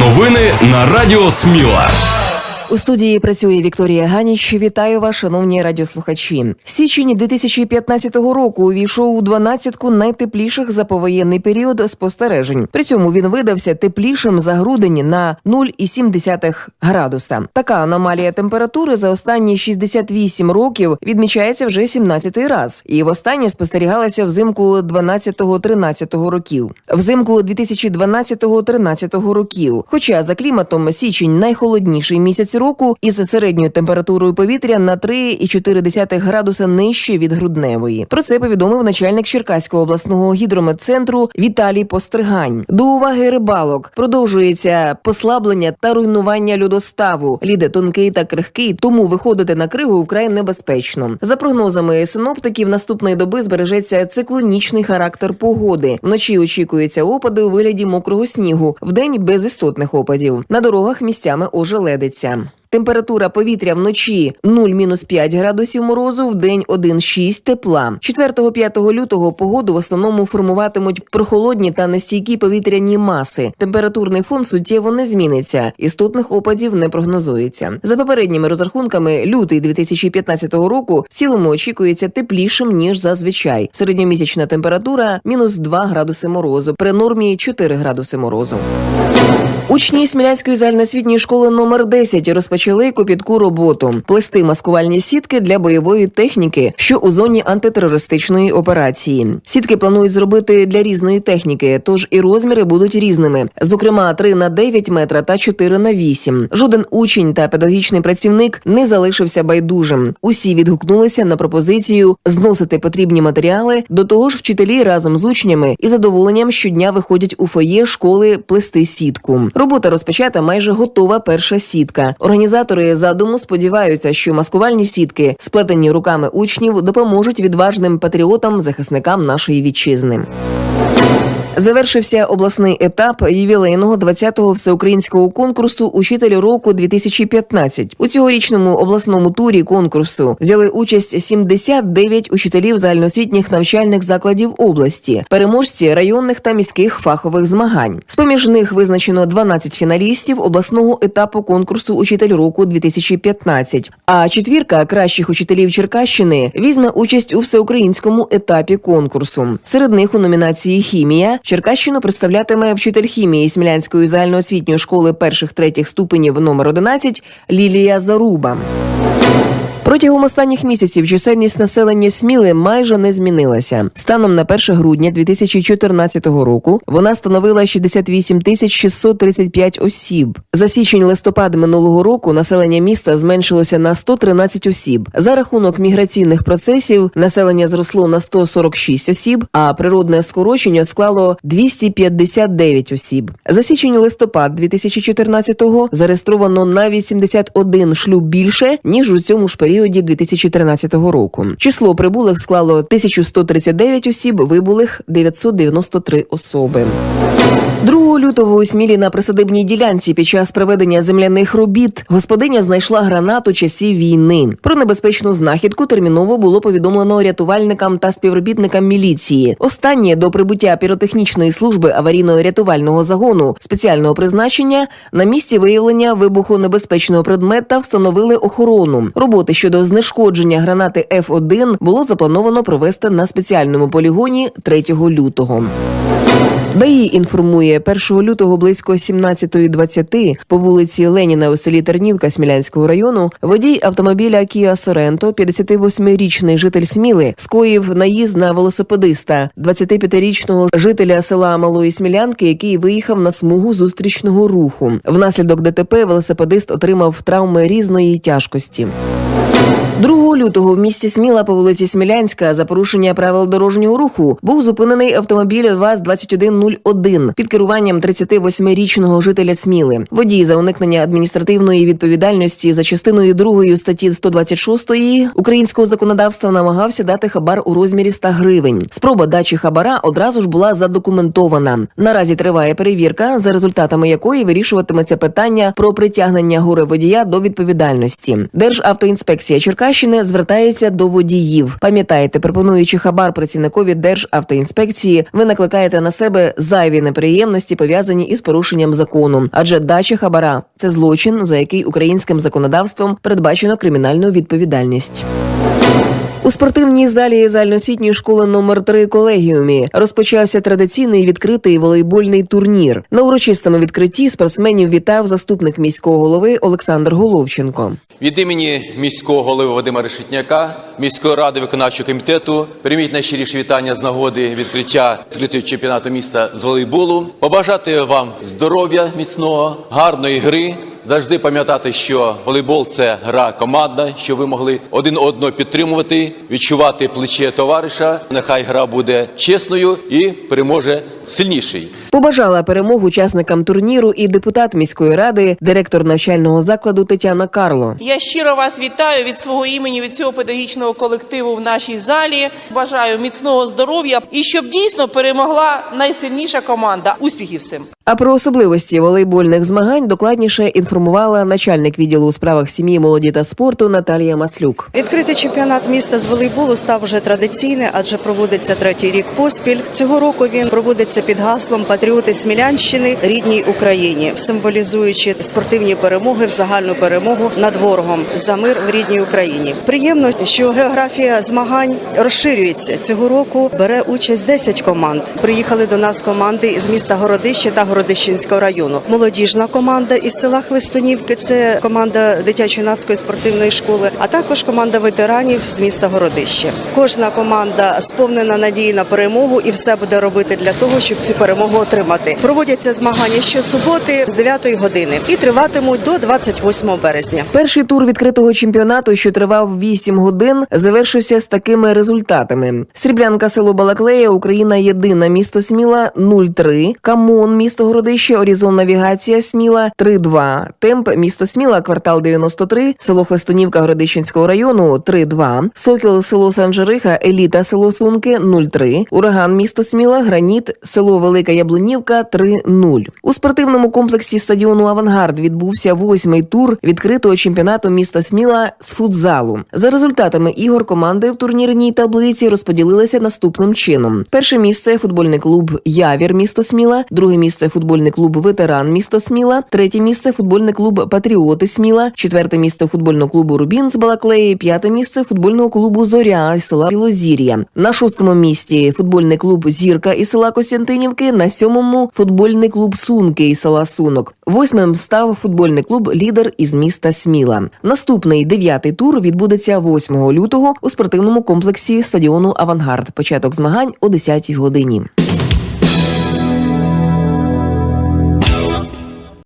Новини на Радіо Сміла. У студії працює Вікторія Ганіч. Вітаю вас, шановні радіослухачі. Січень 2015 року увійшов у дванадцятку найтепліших за повоєнний період спостережень. При цьому він видався теплішим за грудень на 0,7 градуса. Така аномалія температури за останні 68 років відмічається вже 17-й раз, і востаннє спостерігалася взимку 12-13 років. Взимку 2012-13 років. Хоча за кліматом січень найхолодніший місяць року із середньою температурою повітря на 3,4 градуса нижче від грудневої. Про це повідомив начальник Черкаського обласного гідрометцентру Віталій Постригань. До уваги рибалок продовжується послаблення та руйнування льодоставу. Ліде тонкий та крихкий, тому виходити на кригу вкрай небезпечно. За прогнозами синоптиків, наступної доби збережеться циклонічний характер погоди. Вночі очікуються опади у вигляді мокрого снігу, вдень без істотних опадів. На дорогах місцями ожеледиться. Температура повітря вночі 0-5 градусів морозу, в день 1-6 тепла. 4-5 лютого погоду в основному формуватимуть прохолодні та нестійкі повітряні маси. Температурний фон суттєво не зміниться. Істотних опадів не прогнозується. За попередніми розрахунками, лютий 2015 року в цілому очікується теплішим ніж зазвичай. Середньомісячна температура мінус 2 градуси морозу, при нормі 4 градуси морозу. Учні Смілянської загальноосвітньої школи номер 10 розпочали копітку роботу плести маскувальні сітки для бойової техніки, що у зоні антитерористичної операції. Сітки планують зробити для різної техніки, тож і розміри будуть різними. Зокрема, 3 на 9 метра та 4 на 8. Жоден учень та педагогічний працівник не залишився байдужим. Усі відгукнулися на пропозицію зносити потрібні матеріали. До того ж, вчителі разом з учнями і задоволенням щодня виходять у фоє школи плести сітку. Робота розпочата майже готова перша сітка. Організатори задуму сподіваються, що маскувальні сітки, сплетені руками учнів, допоможуть відважним патріотам, захисникам нашої вітчизни. Завершився обласний етап ювілейного 20-го всеукраїнського конкурсу Учитель року 2015 У цьогорічному обласному турі конкурсу взяли участь 79 учителів загальноосвітніх навчальних закладів області, переможці районних та міських фахових змагань. З поміж них визначено 12 фіналістів обласного етапу конкурсу Учитель року 2015 А четвірка кращих учителів Черкащини візьме участь у всеукраїнському етапі конкурсу. Серед них у номінації Хімія Черкащину представлятиме вчитель хімії Смілянської загальноосвітньої школи перших третіх ступенів номер 11 Лілія Заруба. Протягом останніх місяців чисельність населення Сміли майже не змінилася. Станом на 1 грудня 2014 року вона становила 68 тисяч 635 осіб. За січень-листопад минулого року населення міста зменшилося на 113 осіб. За рахунок міграційних процесів населення зросло на 146 осіб, а природне скорочення склало 259 осіб. За січень-листопад 2014-го зареєстровано на 81 шлюб більше ніж у цьому ж періоді 2013 року. Число прибулих склало 1139 осіб, вибулих 993 особи. 2 лютого у Смілі на присадибній ділянці під час проведення земляних робіт господиня знайшла гранату часів війни. Про небезпечну знахідку терміново було повідомлено рятувальникам та співробітникам міліції. Останнє до прибуття піротехнічної служби аварійно-рятувального загону спеціального призначення на місці виявлення вибухонебезпечного предмета встановили охорону. Роботи щодо знешкодження гранати Ф1 було заплановано провести на спеціальному полігоні 3 лютого. ДАІ інформує 1 лютого близько 17.20 по вулиці Леніна у селі Тернівка Смілянського району водій автомобіля Kia Sorento, 58-річний житель Сміли, скоїв наїзд на велосипедиста, 25-річного жителя села Малої Смілянки, який виїхав на смугу зустрічного руху. Внаслідок ДТП велосипедист отримав травми різної тяжкості. 2 лютого в місті Сміла по вулиці Смілянська за порушення правил дорожнього руху був зупинений автомобіль ВАЗ-2101 під керуванням 38-річного жителя Сміли. Водій за уникнення адміністративної відповідальності за частиною 2 статті 126 українського законодавства намагався дати хабар у розмірі 100 гривень. Спроба дачі хабара одразу ж була задокументована. Наразі триває перевірка, за результатами якої вирішуватиметься питання про притягнення горе водія до відповідальності. Державтоінспекція Інспекція Черкащини звертається до водіїв. Пам'ятаєте, пропонуючи хабар працівникові Державтоінспекції, ви накликаєте на себе зайві неприємності, пов'язані із порушенням закону. Адже дача хабара це злочин, за який українським законодавством передбачено кримінальну відповідальність. У спортивній залі загальноосвітньої школи номер 3 колегіумі розпочався традиційний відкритий волейбольний турнір. На урочистому відкритті спортсменів вітав заступник міського голови Олександр Головченко. Від імені міського голови Вадима Решетняка, міської ради виконавчого комітету прийміть найщиріші вітання з нагоди відкриття відкритого чемпіонату міста з волейболу. Побажати вам здоров'я міцного, гарної гри. Завжди пам'ятати, що волейбол це гра командна, що ви могли один одного підтримувати, відчувати плече товариша. Нехай гра буде чесною і переможе сильніший. Побажала перемогу учасникам турніру і депутат міської ради, директор навчального закладу Тетяна Карло. Я щиро вас вітаю від свого імені, від цього педагогічного колективу в нашій залі. Бажаю міцного здоров'я і щоб дійсно перемогла найсильніша команда. Успіхів всім! А про особливості волейбольних змагань докладніше інформувала начальник відділу у справах сім'ї, молоді та спорту Наталія Маслюк. Відкритий чемпіонат міста з волейболу став вже традиційним, адже проводиться третій рік поспіль. Цього року він проводиться під гаслом Патріоти Смілянщини рідній Україні, символізуючи спортивні перемоги в загальну перемогу над ворогом за мир в рідній Україні. Приємно, що географія змагань розширюється. Цього року бере участь 10 команд. Приїхали до нас команди з міста Городище та Городищенського району. Молодіжна команда із села Хлистунівки. Це команда дитячо-юнацької спортивної школи, а також команда ветеранів з міста Городище. Кожна команда сповнена надії на перемогу і все буде робити для того, щоб цю перемогу отримати. Проводяться змагання щосуботи з 9 години і триватимуть до 28 березня. Перший тур відкритого чемпіонату, що тривав 8 годин, завершився з такими результатами: Сріблянка село Балаклея, Україна єдина, місто Сміла 0-3, Камон, місто Городище, Орізон Навігація Сміла 3-2, Темп, місто Сміла, квартал 93, село Хлестонівка Городищенського району 3-2, Сокіл, село Санжериха, Еліта, село Сунки 0-3, Ураган, місто Сміла, Граніт, село Велика Яблунівка 3-0. У спортивному комплексі стадіону Авангард відбувся восьмий тур відкритого чемпіонату міста Сміла з футзалу. За результатами ігор команди в турнірній таблиці розподілилися наступним чином: перше місце футбольний клуб Явір місто Сміла, друге місце футбольний клуб Ветеран місто Сміла, третє місце футбольний клуб Патріоти Сміла, четверте місце футбольного клубу Рубін з Балаклеї, п'яте місце футбольного клубу Зоря із села Білозір'я. На шостому місці футбольний клуб Зірка із села Костянтинівки. На сьомому футбольний клуб Сунки із села Сунок. Восьмим став футбольний клуб Лідер із міста Сміла. Наступний дев'ятий тур відбудеться 8 лютого у спортивному комплексі стадіону Авангард. Початок змагань о 10 годині.